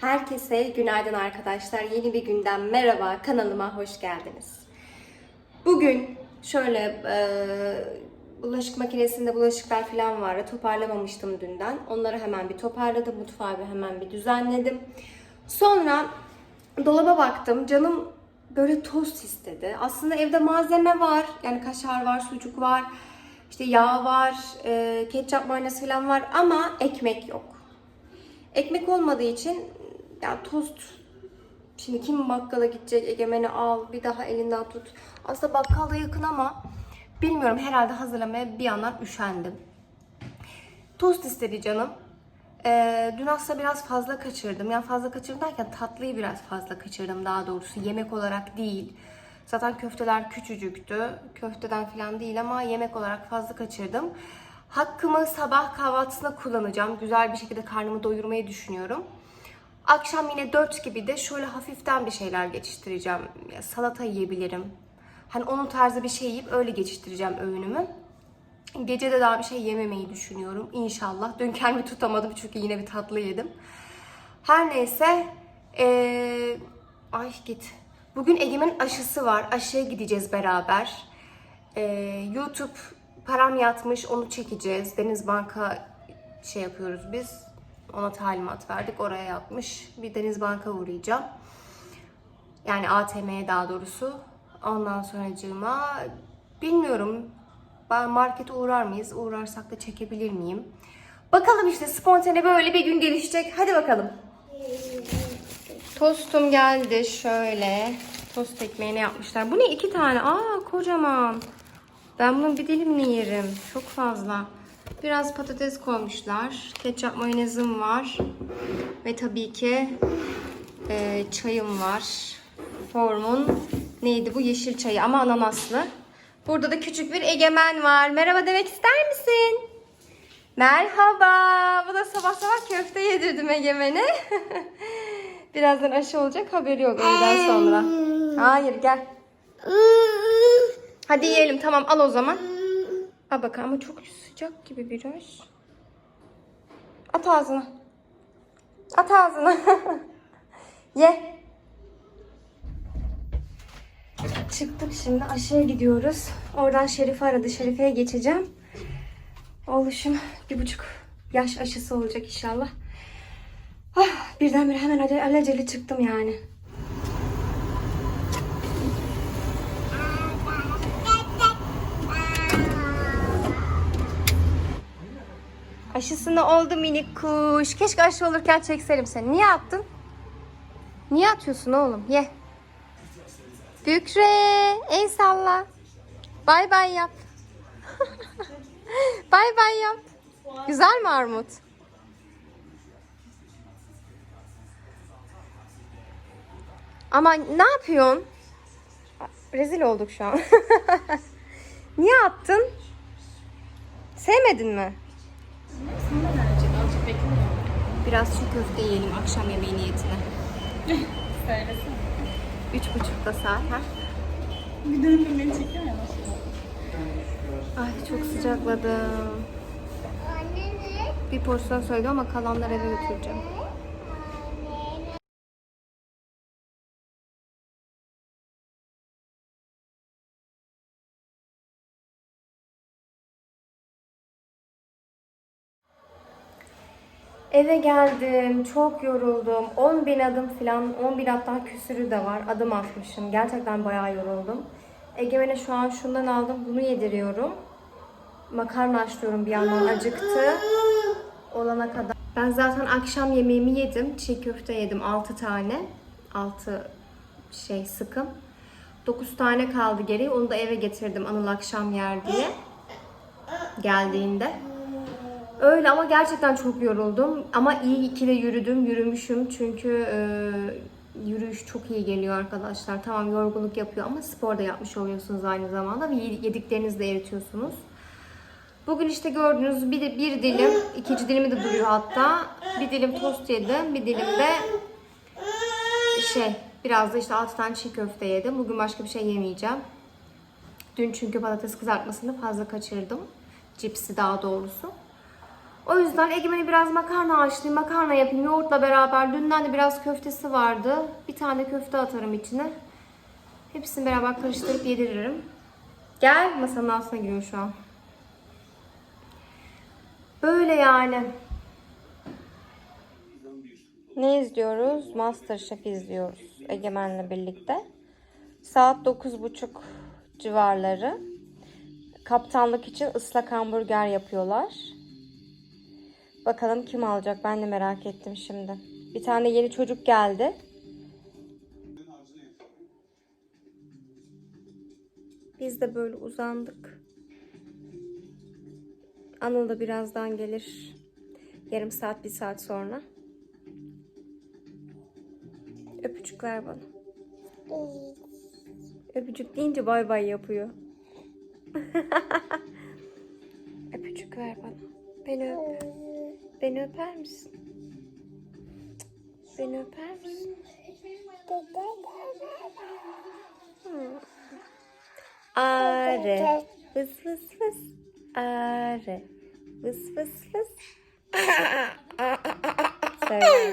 Herkese günaydın arkadaşlar. Yeni bir günden merhaba. Kanalıma hoş geldiniz. Bugün şöyle e, bulaşık makinesinde bulaşıklar falan vardı. Toparlamamıştım dünden. Onları hemen bir toparladım. Mutfağı bir hemen bir düzenledim. Sonra dolaba baktım. Canım böyle tost istedi. Aslında evde malzeme var. Yani kaşar var, sucuk var. işte yağ var, e, ketçap mayonez falan var ama ekmek yok. Ekmek olmadığı için ya tost şimdi kim bakkala gidecek egemeni al bir daha elinden tut. Aslında bakkal da yakın ama bilmiyorum herhalde hazırlamaya bir yandan üşendim. Tost istedi canım. Ee, dün aslında biraz fazla kaçırdım. Yani fazla kaçırdım derken tatlıyı biraz fazla kaçırdım daha doğrusu. Yemek olarak değil. Zaten köfteler küçücüktü. Köfteden falan değil ama yemek olarak fazla kaçırdım. Hakkımı sabah kahvaltısına kullanacağım. Güzel bir şekilde karnımı doyurmayı düşünüyorum. Akşam yine 4 gibi de şöyle hafiften bir şeyler geçiştireceğim. Salata yiyebilirim. Hani onun tarzı bir şey yiyip öyle geçiştireceğim öğünümü. Gece de daha bir şey yememeyi düşünüyorum inşallah. Dün kendimi tutamadım çünkü yine bir tatlı yedim. Her neyse. Ee, ay git. Bugün Egemen'in aşısı var. Aşıya gideceğiz beraber. Ee, YouTube param yatmış onu çekeceğiz. Deniz Banka şey yapıyoruz biz. Ona talimat verdik. Oraya yatmış. Bir Deniz Banka uğrayacağım. Yani ATM'ye daha doğrusu. Ondan sonracığıma bilmiyorum. Ben markete uğrar mıyız? Uğrarsak da çekebilir miyim? Bakalım işte spontane böyle bir gün gelişecek. Hadi bakalım. Tostum geldi şöyle. Tost ekmeğini yapmışlar. Bu ne? iki tane. Aa kocaman. Ben bunun bir dilimini yerim. Çok fazla. Biraz patates koymuşlar. Ketçap mayonezim var. Ve tabii ki e, çayım var. Form'un neydi bu? Yeşil çayı ama ananaslı. Burada da küçük bir egemen var. Merhaba demek ister misin? Merhaba. Bu da sabah sabah köfte yedirdim egemene. Birazdan aşı olacak haberi yok öğleden sonra. Hayır gel. Hadi yiyelim tamam al o zaman. Al bakalım ama çok sıcak gibi biraz. At ağzına. At ağzına. Ye. Çıktık şimdi aşağıya gidiyoruz. Oradan Şerif'i aradı. Şerife'ye geçeceğim. Oluşum bir buçuk yaş aşısı olacak inşallah. Ah, birdenbire hemen ale- alacele çıktım yani. Aşısını oldu minik kuş. Keşke aşı olurken çekseydim seni. Niye attın? Niye atıyorsun oğlum? Ye. Bükre. El salla. Bay bay yap. bay bay yap. Güzel mi armut? Ama ne yapıyorsun? Rezil olduk şu an. Niye attın? Sevmedin mi? Biraz şu köfte yiyelim akşam yemeği niyetine. Söylesene. Üç buçukta saat ha? Bir döndüm beni çekiyor ya. Ay çok sıcakladım. Bir porsiyon söyledim ama kalanları eve götüreceğim. Eve geldim. Çok yoruldum. 10 bin adım falan. 10 bin hatta küsürü de var. Adım atmışım. Gerçekten bayağı yoruldum. Egemen'e şu an şundan aldım. Bunu yediriyorum. Makarna açlıyorum bir yandan. Acıktı. Olana kadar. Ben zaten akşam yemeğimi yedim. Çiğ köfte yedim 6 tane. 6 şey sıkım. 9 tane kaldı geri. Onu da eve getirdim Anıl akşam yer diye. Geldiğinde. Öyle ama gerçekten çok yoruldum. Ama iyi ki de yürüdüm, yürümüşüm. Çünkü e, yürüyüş çok iyi geliyor arkadaşlar. Tamam yorgunluk yapıyor ama spor da yapmış oluyorsunuz aynı zamanda. Ve yediklerinizi de eritiyorsunuz. Bugün işte gördüğünüz bir, bir dilim, ikinci dilimi de duruyor hatta. Bir dilim tost yedim, bir dilim de şey, biraz da işte 6 tane çiğ köfte yedim. Bugün başka bir şey yemeyeceğim. Dün çünkü patates kızartmasını fazla kaçırdım. Cipsi daha doğrusu. O yüzden Egemen'e biraz makarna haşlayayım, makarna yapayım yoğurtla beraber. Dünden de biraz köftesi vardı. Bir tane köfte atarım içine. Hepsini beraber karıştırıp yediririm. Gel masanın altına giriyor şu an. Böyle yani. Ne izliyoruz? Masterchef izliyoruz Egemen'le birlikte. Saat 9.30 civarları. Kaptanlık için ıslak hamburger yapıyorlar. Bakalım kim alacak? Ben de merak ettim şimdi. Bir tane yeni çocuk geldi. Biz de böyle uzandık. Anıl da birazdan gelir. Yarım saat, bir saat sonra. Öpücük ver bana. Öpücük deyince bay bay yapıyor. Öpücük ver bana. Beni öp. Beni öper misin? Beni öper misin? Hmm. Are. Vız vız vız. Are. Vız vız vız. Hadi. Söyle.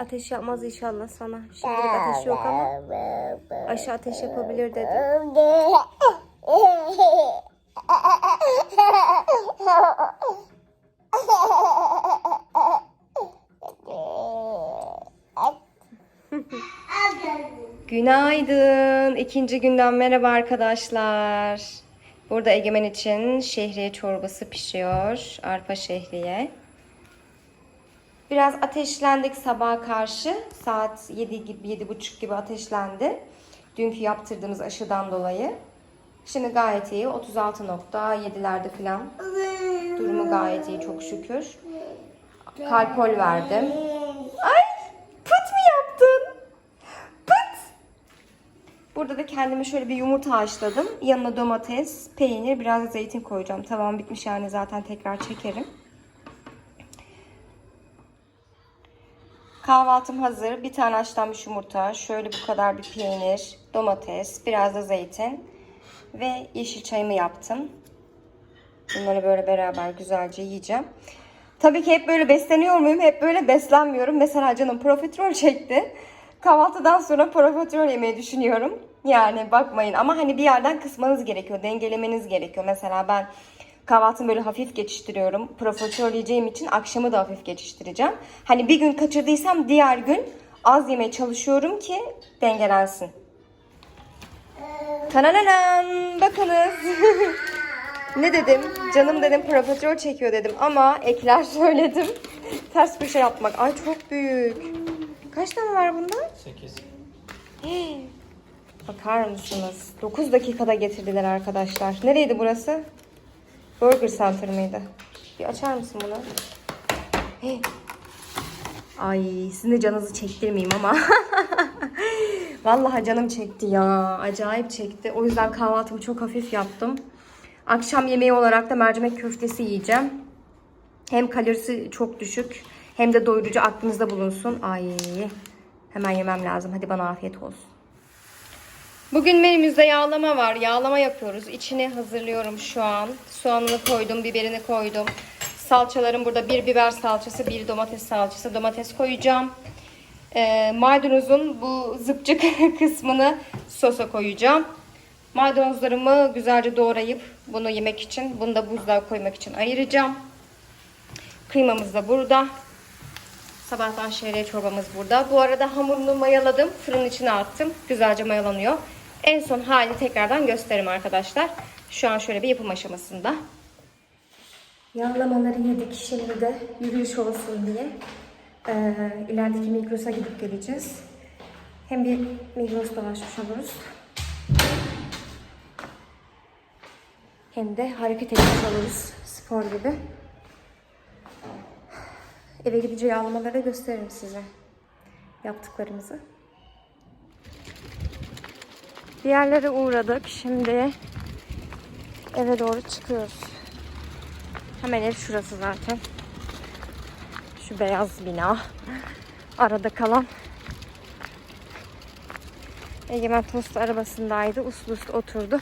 Ateş yapmaz inşallah sana. Şimdilik ateş yok ama aşağı ateş yapabilir dedi. Günaydın. İkinci günden merhaba arkadaşlar. Burada Egemen için şehriye çorbası pişiyor. Arpa şehriye. Biraz ateşlendik sabaha karşı. Saat 7 gibi, 7.30 gibi ateşlendi. Dünkü yaptırdığımız aşıdan dolayı. Şimdi gayet iyi. 36.7'lerde falan. Durumu gayet iyi çok şükür. Kalkol verdim. Ay! Pıt mı yaptın? Pıt! Burada da kendime şöyle bir yumurta haşladım. Yanına domates, peynir, biraz da zeytin koyacağım. Tamam bitmiş yani zaten tekrar çekerim. Kahvaltım hazır. Bir tane haşlanmış yumurta, şöyle bu kadar bir peynir, domates, biraz da zeytin ve yeşil çayımı yaptım. Bunları böyle beraber güzelce yiyeceğim. Tabii ki hep böyle besleniyor muyum? Hep böyle beslenmiyorum. Mesela canım profiterol çekti. Kahvaltıdan sonra profiterol yemeyi düşünüyorum. Yani bakmayın ama hani bir yerden kısmanız gerekiyor. Dengelemeniz gerekiyor. Mesela ben kahvaltımı böyle hafif geçiştiriyorum. Profiterol yiyeceğim için akşamı da hafif geçiştireceğim. Hani bir gün kaçırdıysam diğer gün az yemeye çalışıyorum ki dengelensin. Tanananan bakınız. ne dedim? Canım dedim profiterol çekiyor dedim ama ekler söyledim. Ters bir şey yapmak. Ay çok büyük. Kaç tane var bunda? 8. Bakar mısınız? 9 dakikada getirdiler arkadaşlar. Nereydi burası? Burger Center mıydı? Bir açar mısın bunu? Hey. Ay sizin de canınızı çektirmeyeyim ama. Vallahi canım çekti ya. Acayip çekti. O yüzden kahvaltımı çok hafif yaptım. Akşam yemeği olarak da mercimek köftesi yiyeceğim. Hem kalorisi çok düşük hem de doyurucu aklınızda bulunsun. Ay hemen yemem lazım. Hadi bana afiyet olsun. Bugün menümüzde yağlama var. Yağlama yapıyoruz. İçini hazırlıyorum şu an. Soğanını koydum, biberini koydum. Salçalarım burada bir biber salçası, bir domates salçası. Domates koyacağım. Ee, maydanozun bu zıpcık kısmını sosa koyacağım. Maydanozlarımı güzelce doğrayıp bunu yemek için, bunu da buzluğa koymak için ayıracağım. Kıymamız da burada. Sabahtan şehriye çorbamız burada. Bu arada hamurunu mayaladım. Fırının içine attım. Güzelce mayalanıyor. En son halini tekrardan gösteririm arkadaşlar. Şu an şöyle bir yapım aşamasında. Yağlamaları yedik. Şimdi de yürüyüş olsun diye ee, ilerideki Migros'a gidip geleceğiz. Hem bir Migros dolaşmış oluruz. Hem de hareket etmiş oluruz spor gibi. Eve gidince yağlamaları gösteririm size. Yaptıklarımızı. Bir yerlere uğradık. Şimdi eve doğru çıkıyoruz. Hemen ev şurası zaten. Şu beyaz bina. Arada kalan. Egemen Tost arabasındaydı. Uslu uslu oturdu.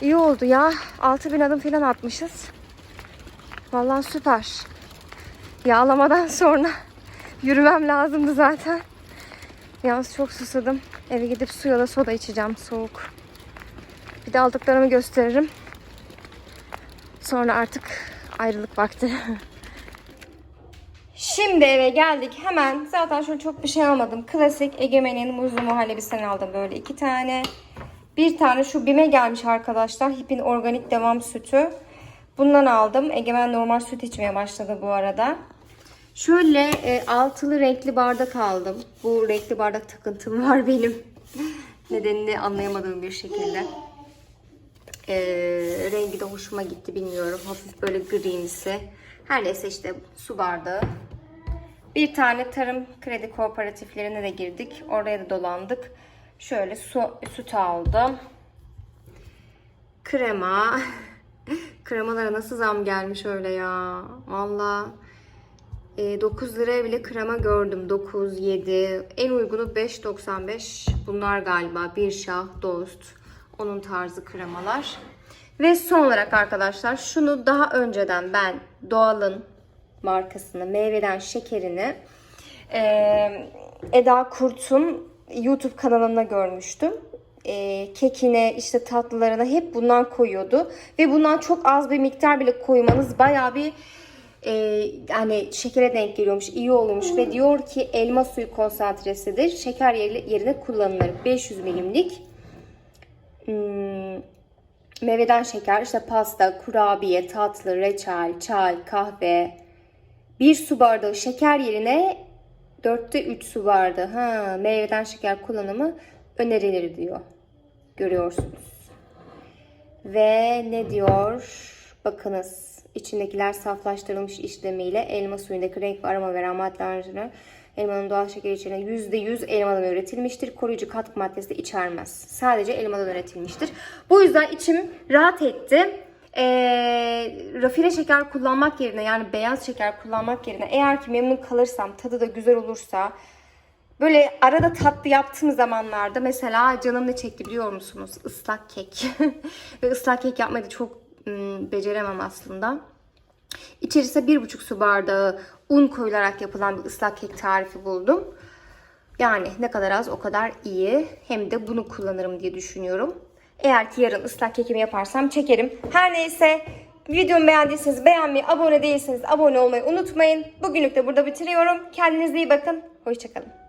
İyi oldu ya. 6000 adım falan atmışız. Vallahi süper. Yağlamadan sonra yürümem lazımdı zaten. Yalnız çok susadım. Eve gidip suya da soda içeceğim soğuk. Bir de aldıklarımı gösteririm. Sonra artık ayrılık vakti. Şimdi eve geldik. Hemen zaten şöyle çok bir şey almadım. Klasik Egemen'in muzlu muhallebisinden aldım böyle iki tane. Bir tane şu Bime gelmiş arkadaşlar. Hip'in organik devam sütü. Bundan aldım. Egemen normal süt içmeye başladı bu arada. Şöyle e, altılı renkli bardak aldım. Bu renkli bardak takıntım var benim. Nedenini anlayamadığım bir şekilde. E, rengi de hoşuma gitti bilmiyorum. Hafif böyle grimsi. Her neyse işte su bardağı. Bir tane tarım kredi kooperatiflerine de girdik. Oraya da dolandık. Şöyle su, süt aldım. Krema. Kremalara nasıl zam gelmiş öyle ya. Valla. E, 9 liraya bile krema gördüm. 9, 7. En uygunu 5.95. Bunlar galiba. Bir şah, dost. Onun tarzı kremalar. Ve son olarak arkadaşlar şunu daha önceden ben Doğal'ın markasını, meyveden şekerini e, Eda Kurt'un YouTube kanalında görmüştüm. E, kekine, işte tatlılarına hep bundan koyuyordu. Ve bundan çok az bir miktar bile koymanız bayağı bir e, yani şekere denk geliyormuş, iyi olmuş ve diyor ki elma suyu konsantresidir. Şeker yerine kullanılır. 500 milimlik. Hmm, meyveden şeker, işte pasta, kurabiye, tatlı, reçel, çay, kahve. Bir su bardağı şeker yerine dörtte 3 su bardağı ha, meyveden şeker kullanımı önerilir diyor. Görüyorsunuz. Ve ne diyor? Bakınız içindekiler saflaştırılmış işlemiyle elma suyundaki renk ve aroma veren maddeler elmanın doğal şekeri içeren %100 elmadan üretilmiştir. Koruyucu katkı maddesi de içermez. Sadece elmadan üretilmiştir. Bu yüzden içim rahat etti. Ee, rafine şeker kullanmak yerine yani beyaz şeker kullanmak yerine eğer ki memnun kalırsam tadı da güzel olursa Böyle arada tatlı yaptığım zamanlarda mesela canım ne çekti biliyor musunuz? Islak kek. Ve ıslak kek yapmayı da çok ım, beceremem aslında. İçerisine bir buçuk su bardağı un koyularak yapılan bir ıslak kek tarifi buldum. Yani ne kadar az o kadar iyi. Hem de bunu kullanırım diye düşünüyorum. Eğer ki yarın ıslak kekimi yaparsam çekerim. Her neyse videomu beğendiyseniz beğenmeyi, abone değilseniz abone olmayı unutmayın. Bugünlük de burada bitiriyorum. Kendinize iyi bakın. Hoşçakalın.